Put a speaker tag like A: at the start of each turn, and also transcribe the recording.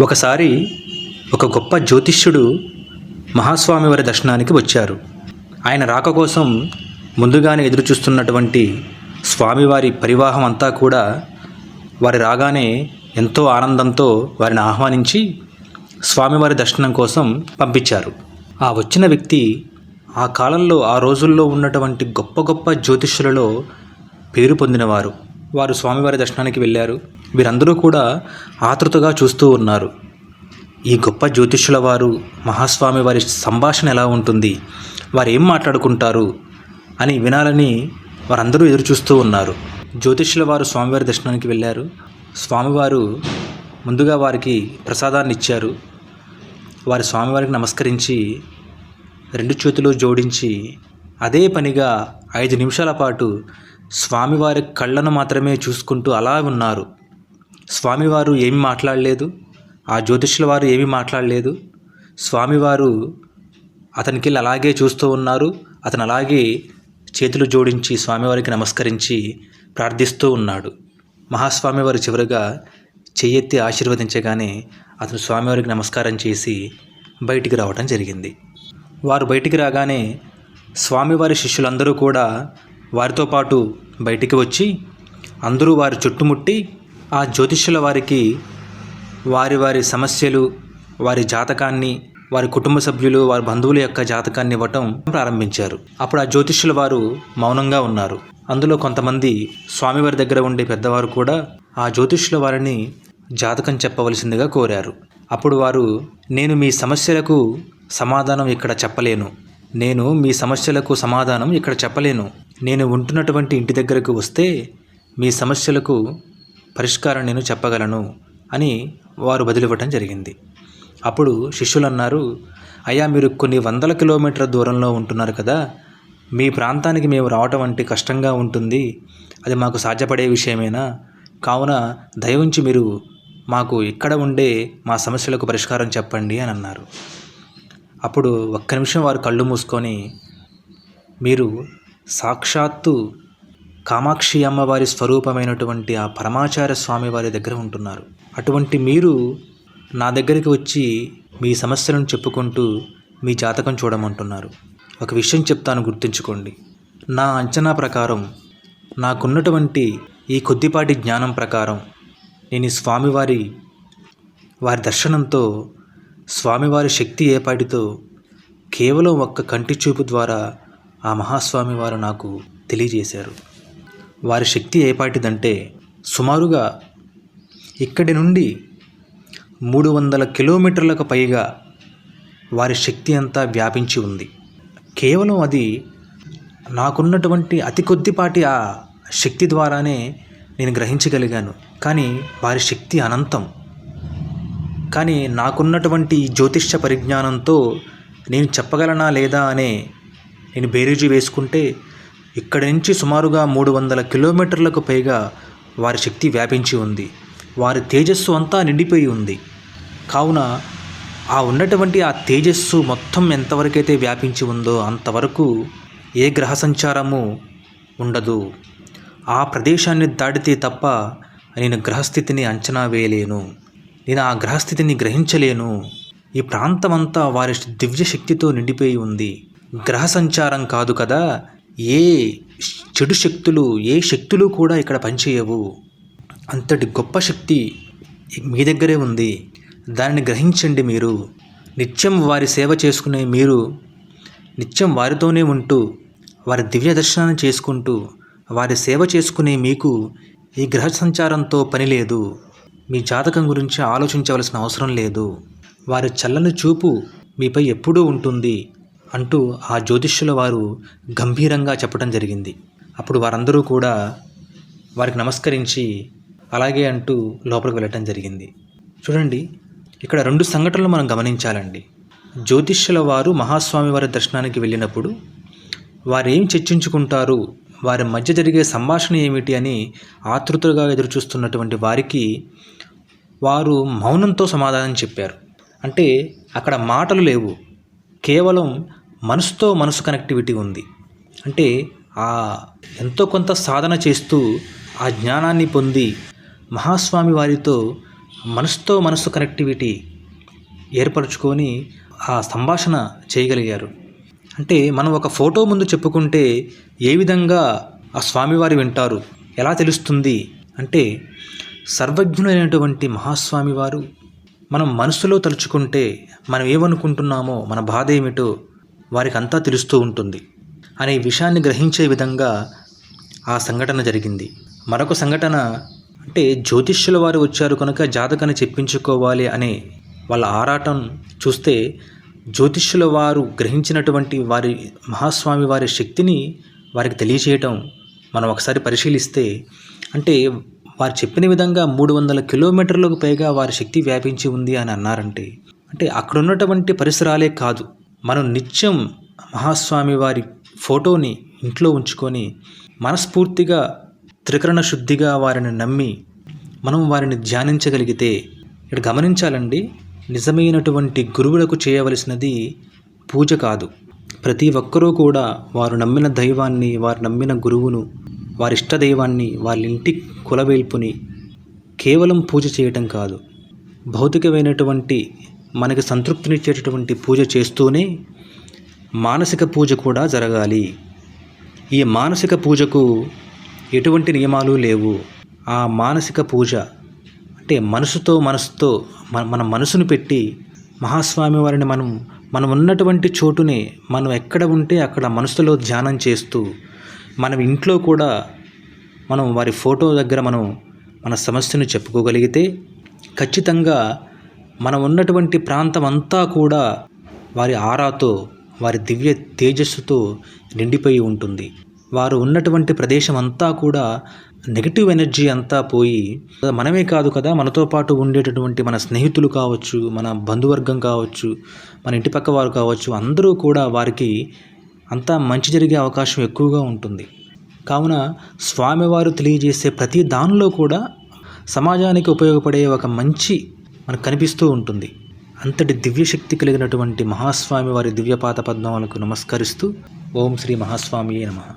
A: ఒకసారి ఒక గొప్ప జ్యోతిష్యుడు మహాస్వామి వారి దర్శనానికి వచ్చారు. ఆయన రాక కోసం ముందుగానే ఎదురుచూస్తున్నటువంటి స్వామివారి పరివాహం అంతా కూడా వారి రాగానే ఎంతో ఆనందంతో వారిని ఆహ్వానించి స్వామివారి దర్శనం కోసం పంపించారు. ఆ వచ్చిన వ్యక్తి ఆ కాలంలో ఆ రోజుల్లో ఉన్నటువంటి గొప్ప గొప్ప జ్యోతిష్యులలో పేరు పొందినవారు. వారు స్వామివారి దర్శనానికి వెళ్ళారు. వీరందరూ కూడా ఆతృతగా చూస్తూ ఉన్నారు. ఈ గొప్ప జ్యోతిష్యుల వారు మహాస్వామి వారి సంభాషణ ఎలా ఉంటుంది? వారు ఏం మాట్లాడుకుంటారు? అని వినాలని వారందరూ ఎదురు చూస్తూ ఉన్నారు. జ్యోతిష్యుల వారు స్వామివారి దర్శనానికి వెళ్ళారు. స్వామివారు ముందుగా వారికి ప్రసాదాన్ని ఇచ్చారు. వారి స్వామివారికి నమస్కరించి రెండు చేతులు జోడించి అదే పనిగా ఐదు నిమిషాల పాటు స్వామివారి కళ్ళను మాత్రమే చూసుకుంటూ అలా ఉన్నారు. స్వామివారు ఏమి మాట్లాడలేదు. ఆ జ్యోతిష్యుల వారు ఏమీ మాట్లాడలేదు. స్వామివారు అతనికి అలాగే చూస్తూ ఉన్నారు. అతను అలాగే చేతులు జోడించి స్వామివారికి నమస్కరించి ప్రార్థిస్తూ ఉన్నాడు. మహాస్వామి వారు చివరిగా చెయ్యెత్తి ఆశీర్వదించగానే అతను స్వామివారికి నమస్కారం చేసి బయటికి రావడం జరిగింది. వారు బయటికి రాగానే స్వామివారి శిష్యులందరూ కూడా వారితో పాటు బయటికి వచ్చి అందరూ వారి చుట్టుముట్టి ఆ జ్యోతిష్యుల వారికి వారి వారి సమస్యలు వారి జాతకాన్ని వారి కుటుంబ సభ్యులు వారి బంధువుల యొక్క జాతకాన్ని ఇవ్వటం ప్రారంభించారు. అప్పుడు ఆ జ్యోతిష్యుల వారు మౌనంగా ఉన్నారు. అందులో కొంతమంది స్వామివారి దగ్గర ఉండే పెద్దవారు కూడా ఆ జ్యోతిష్యుల వారిని జాతకం చెప్పవలసిందిగా కోరారు. అప్పుడు వారు నేను మీ సమస్యలకు సమాధానం ఇక్కడ చెప్పలేను. నేను మీ సమస్యలకు సమాధానం ఇక్కడ చెప్పలేను. నేను ఉంటున్నటువంటి ఇంటి దగ్గరకు వస్తే మీ సమస్యలకు పరిష్కారం నేను చెప్పగలను అని వారు బదిలివ్వటం జరిగింది. అప్పుడు శిష్యులు అన్నారు అయ్యా మీరు కొన్ని వందల కిలోమీటర్ల దూరంలో ఉంటున్నారు కదా. మీ ప్రాంతానికి మేము రావటం అంటే కష్టంగా ఉంటుంది. అది మాకు సాధ్యపడే విషయమేనా? కావున దయ ఉంచి మీరు మాకు ఇక్కడ ఉండే మా సమస్యలకు పరిష్కారం చెప్పండి అని అన్నారు. అప్పుడు ఒక్క నిమిషం వారు కళ్ళు మూసుకొని మీరు సాక్షాత్తు కామాక్షి అమ్మవారి స్వరూపమైనటువంటి ఆ పరమాచార్య స్వామి వారి దగ్గర ఉంటున్నారు. అటువంటి మీరు నా దగ్గరికి వచ్చి మీ సమస్యలను చెప్పుకుంటూ మీ జాతకం చూడమంటున్నారు. ఒక విషయం చెప్తాను గుర్తుంచుకోండి. నా అంచనా ప్రకారం నాకున్నటువంటి ఈ కొద్దిపాటి జ్ఞానం ప్రకారం నేను స్వామివారి వారి దర్శనంతో స్వామివారి శక్తి ఏపాటితో కేవలం ఒక్క కంటి చూపు ద్వారా ఆ మహాస్వామి వారు నాకు తెలియజేశారు. వారి శక్తి ఏపాటిదంటే సుమారుగా ఇక్కడి నుండి మూడు వందల కిలోమీటర్లకు పైగా వారి శక్తి అంతా వ్యాపించి ఉంది. కేవలం అది నాకున్నటువంటి అతి కొద్దిపాటి ఆ శక్తి ద్వారానే నేను గ్రహించగలిగాను. కానీ వారి శక్తి అనంతం. కానీ నాకున్నటువంటి జ్యోతిష్య పరిజ్ఞానంతో నేను చెప్పగలనా లేదా అనే నేను బేరీజు వేసుకుంటే ఇక్కడి నుంచి సుమారుగా మూడు వందల కిలోమీటర్లకు పైగా వారి శక్తి వ్యాపించి ఉంది. వారి తేజస్సు అంతా నిండిపోయి ఉంది. కావున ఆ ఉన్నటువంటి ఆ తేజస్సు మొత్తం ఎంతవరకైతే వ్యాపించి ఉందో అంతవరకు ఏ గ్రహ సంచారము ఉండదు. ఆ ప్రదేశాన్ని దాటితే తప్ప నేను గ్రహస్థితిని అంచనా వేయలేను. నేను ఆ గ్రహస్థితిని గ్రహించలేను. ఈ ప్రాంతమంతా వారి దివ్య శక్తితో నిండిపోయి ఉంది. గ్రహ సంచారం కాదు కదా? ఏ చెడు శక్తులు ఏ శక్తులు కూడా ఇక్కడ పనిచేయవు. అంతటి గొప్ప శక్తి మీ దగ్గరే ఉంది. దానిని గ్రహించండి మీరు. నిత్యం వారి సేవ చేసుకునే మీరు నిత్యం వారితోనే ఉంటూ వారి దివ్య దర్శనాన్ని చేసుకుంటూ వారి సేవ చేసుకునే మీకు ఈ గ్రహ సంచారంతో పని లేదు. మీ జాతకం గురించి ఆలోచించవలసిన అవసరం లేదు. వారి చల్లని చూపు మీపై ఎప్పుడూ ఉంటుంది. అంటూ ఆ జ్యోతిష్యుల వారు గంభీరంగా చెప్పడం జరిగింది. అప్పుడు వారందరూ కూడా వారికి నమస్కరించి అలాగే అంటూ లోపలికి వెళ్ళటం జరిగింది. చూడండి ఇక్కడ రెండు సంఘటనలు మనం గమనించాలండి. జ్యోతిష్యుల వారు మహాస్వామి వారి దర్శనానికి వెళ్ళినప్పుడు వారు ఏం చర్చించుకుంటారు? వారి మధ్య జరిగే సంభాషణ ఏమిటి అని ఆతృతగా ఎదురుచూస్తున్నటువంటి వారికి వారు మౌనంతో సమాధానం చెప్పారు. అంటే అక్కడ మాటలు లేవు. కేవలం మనసుతో మనసు కనెక్టివిటీ ఉంది. అంటే ఆ ఎంతో కొంత సాధన చేస్తూ ఆ జ్ఞానాన్ని పొంది మహాస్వామి వారితో మనసుతో మనసు కనెక్టివిటీ ఏర్పరచుకొని ఆ సంభాషణ చేయగలిగారు. అంటే మనం ఒక ఫోటో ముందు చెప్పుకుంటే ఏ విధంగా ఆ స్వామివారి వింటారు ఎలా తెలుస్తుంది? అంటే సర్వజ్ఞులైనటువంటి మహాస్వామి వారు మనం మనసులో తలుచుకుంటే మనం ఏమనుకుంటున్నామో మన బాధ ఏమిటో వారికి అంతా తెలుస్తూ ఉంటుంది అనే విషయాన్ని గ్రహించే విధంగా ఆ సంఘటన జరిగింది. మరొక సంఘటన అంటే జ్యోతిష్యుల వారు వచ్చారు కనుక జాతకాన్ని చెప్పించుకోవాలి అనే వాళ్ళ ఆరాటం చూస్తే జ్యోతిష్యుల వారు గ్రహించినటువంటి వారి మహాస్వామి వారి శక్తిని వారికి తెలియచేయటం మనం ఒకసారి పరిశీలిస్తే అంటే వారు చెప్పిన విధంగా మూడు వందల కిలోమీటర్లకు పైగా వారి శక్తి వ్యాపించి ఉంది అని అన్నారంటే అంటే అక్కడ ఉన్నటువంటి పరిసరాలే కాదు. మనం నిత్యం మహాస్వామి వారి ఫోటోని ఇంట్లో ఉంచుకొని మనస్ఫూర్తిగా త్రికరణ శుద్ధిగా వారిని నమ్మి మనం వారిని ధ్యానించగలిగితే ఇక్కడ గమనించాలండి నిజమైనటువంటి గురువులకు చేయవలసినది పూజ కాదు. ప్రతి ఒక్కరూ కూడా వారు నమ్మిన దైవాన్ని వారు నమ్మిన గురువును వారి ఇష్ట దైవాన్ని వాళ్ళ ఇంటి కులవేల్పుని కేవలం పూజ చేయటం కాదు. భౌతికమైనటువంటి మనకి సంతృప్తినిచ్చేటటువంటి పూజ చేస్తూనే మానసిక పూజ కూడా జరగాలి. ఈ మానసిక పూజకు ఎటువంటి నియమాలు లేవు. ఆ మానసిక పూజ అంటే మనసుతో మనసుతో మన మన మనసును పెట్టి మహాస్వామి వారిని మనం మనం ఉన్నటువంటి చోటుని మనం ఎక్కడ ఉంటే అక్కడ మనసులో ధ్యానం చేస్తూ మనం ఇంట్లో కూడా మనం వారి ఫోటో దగ్గర మనం మన సమస్యను చెప్పుకోగలిగితే ఖచ్చితంగా మనం ఉన్నటువంటి ప్రాంతం అంతా కూడా వారి ఆరాతో వారి దివ్య తేజస్సుతో నిండిపోయి ఉంటుంది. వారు ఉన్నటువంటి ప్రదేశం అంతా కూడా నెగిటివ్ ఎనర్జీ అంతా పోయి మనమే కాదు కదా మనతో పాటు ఉండేటటువంటి మన స్నేహితులు కావచ్చు మన బంధువర్గం కావచ్చు మన ఇంటి పక్క వారు కావచ్చు అందరూ కూడా వారికి అంతా మంచి జరిగే అవకాశం ఎక్కువగా ఉంటుంది. కావున స్వామివారు తెలియజేసే ప్రతి దానిలో కూడా సమాజానికి ఉపయోగపడే ఒక మంచి మనకు కనిపిస్తూ ఉంటుంది. అంతటి దివ్యశక్తి కలిగినటువంటి మహాస్వామి వారి దివ్యపాత పద్మములకు నమస్కరిస్తూ ఓం శ్రీ మహాస్వామియే నమః.